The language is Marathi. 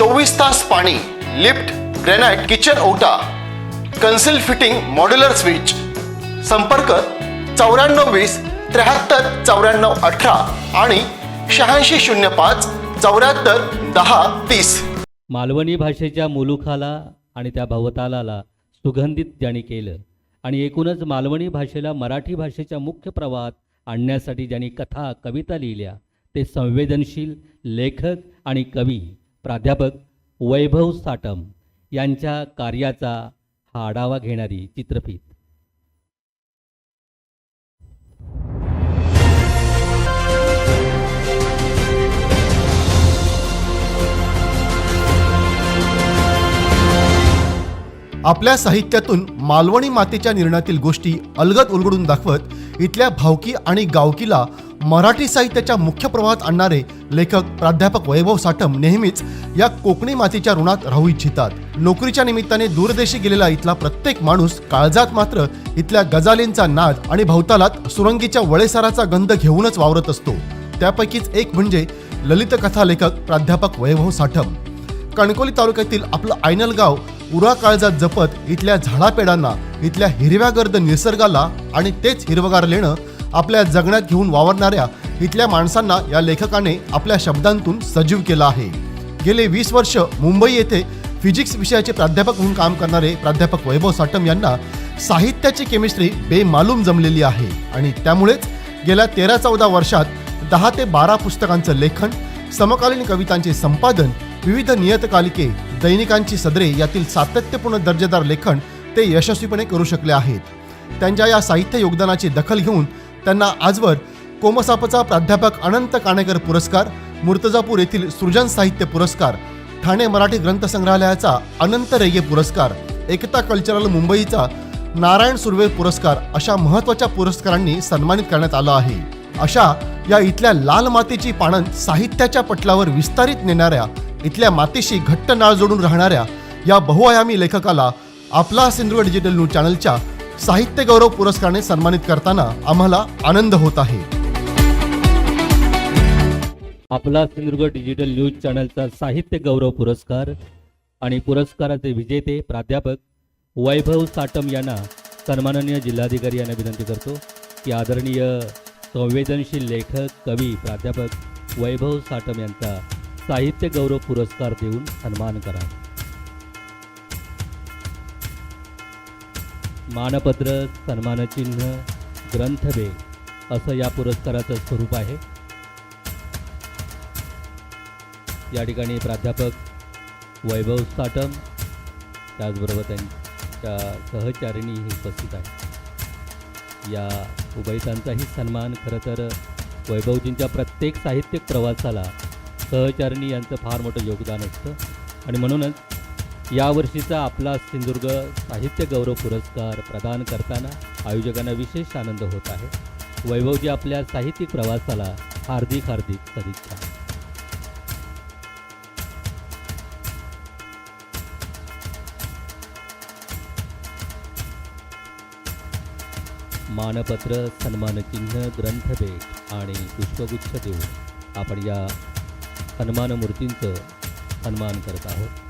चोवीस तास पाणी लिफ्ट ग्रेनाइट किचन ओटा कन्सिल फिटिंग मॉड्युलर स्विच. संपर्क चौऱ्याण्णव वीस त्र्याहत्तर चौऱ्याण्णव अठरा आणि शहाऐंशी शून्य पाच चौऱ्याहत्तर दहा तीस. मालवणी भाषेच्या मुलुखाला आणि त्या भवतालाला सुगंधित त्यांनी केलं आणि एकूणच मालवणी भाषेला मराठी भाषेच्या मुख्य प्रवाहात आणण्यासाठी ज्यांनी कथा कविता लिहिल्या ते संवेदनशील लेखक आणि कवी. प्राध्यापक वैभव साटम यांच्या कार्याचा हा आढावा घेणारी चित्रफित. आपल्या साहित्यातून मालवणी मातेच्या निर्णयातील गोष्टी अलगद उलगडून दाखवत इथल्या भावकी आणि गावकीला मराठी साहित्याच्या मुख्य प्रवाहात आणणारे लेखक प्राध्यापक वैभव साठम नेहमीच या कोकणी मातीच्या ऋणात राहू इच्छितात. नोकरीच्या निमित्ताने दूरदेशी गेलेला इथला प्रत्येक माणूस काळजात मात्र इथल्या गजालींचा नाद आणि भवतालात सुरंगीच्या वळेसाराचा गंध घेऊनच वावरत असतो. त्यापैकीच एक म्हणजे ललित कथा लेखक प्राध्यापक वैभव साठम. कणकोली तालुक्यातील आपलं आयनल गाव उरा काळजात जपत इथल्या झाडापेडांना इथल्या हिरव्यागर्द निसर्गाला आणि तेच हिरवगार लेणं आपल्या जगण्यात घेऊन वावरणाऱ्या इथल्या माणसांना या लेखकाने आपल्या शब्दांतून सजीव केला आहे. गेले वीस वर्ष मुंबई येथे फिजिक्स विषयाचे प्राध्यापक म्हणून काम करणारे प्राध्यापक वैभव साटम यांना साहित्याची केमिस्ट्री बेमालूम जमलेली आहे. आणि त्यामुळेच गेल्या तेरा चौदा वर्षात दहा ते बारा पुस्तकांचं लेखन समकालीन कवितांचे संपादन विविध नियतकालिके दैनिकांची सदरे यातील सातत्यपूर्ण दर्जेदार लेखन ते यशस्वीपणे करू शकले आहेत. त्यांच्या या साहित्य योगदानाची दखल घेऊन त्यांना आजवर कोमसापचा प्राध्यापक अनंत काणेकर पुरस्कार मुर्तजापूर येथील सृजन साहित्य पुरस्कार ठाणे मराठी ग्रंथसंग्रहालयाचा अनंत रेगे पुरस्कार एकता कल्चरल मुंबईचा नारायण सुर्वे पुरस्कार अशा महत्त्वाच्या पुरस्कारांनी सन्मानित करण्यात आलं आहे. अशा या इथल्या लाल मातीची पाणन साहित्याच्या पटलावर विस्तारित नेणाऱ्या इथल्या मातीशी घट्ट नाळ जोडून राहणाऱ्या या बहुआयामी लेखकाला आपला सिंधुदुर्ग डिजिटल न्यूज चॅनलच्या साहित्य गौरव पुरस्काराने सन्मानित करताना आम्हाला आनंद होत आहे. आपला सिंधुदुर्ग डिजिटल न्यूज चॅनलचा साहित्य गौरव पुरस्कार आणि पुरस्काराचे विजेते प्राध्यापक वैभव साटम यांना सन्माननीय जिल्हाधिकारी यांना विनंती करतो की आदरणीय संवेदनशील लेखक कवी प्राध्यापक वैभव साटम यांचा साहित्य गौरव पुरस्कार देऊन सन्मान करा. मानपत्र सन्मानचिन्ह ग्रंथबेल असं या पुरस्काराचं स्वरूप आहे. या ठिकाणी प्राध्यापक वैभव साटम त्याचबरोबर त्यांच्या सहचारिणी ही उपस्थित आहे या उभयतांचाही सन्मान खरं तर वैभवजींच्या प्रत्येक साहित्यिक प्रवासाला सहचारिणी यांचं फार मोठं योगदान असतं. आणि म्हणूनच यावर्षीचा आपला सिंधुदुर्ग साहित्य गौरव पुरस्कार प्रदान करताना आयोजकांना विशेष आनंद होत आहे. वैभवजी आपल्या साहित्यिक प्रवासाला हार्दिक हार्दिक सदिच्छा. मानपत्र सन्मानचिन्ह ग्रंथभेट आणि पुष्पगुच्छ देऊन आपण या सन्मान मूर्तींचं सन्मान करत आहोत.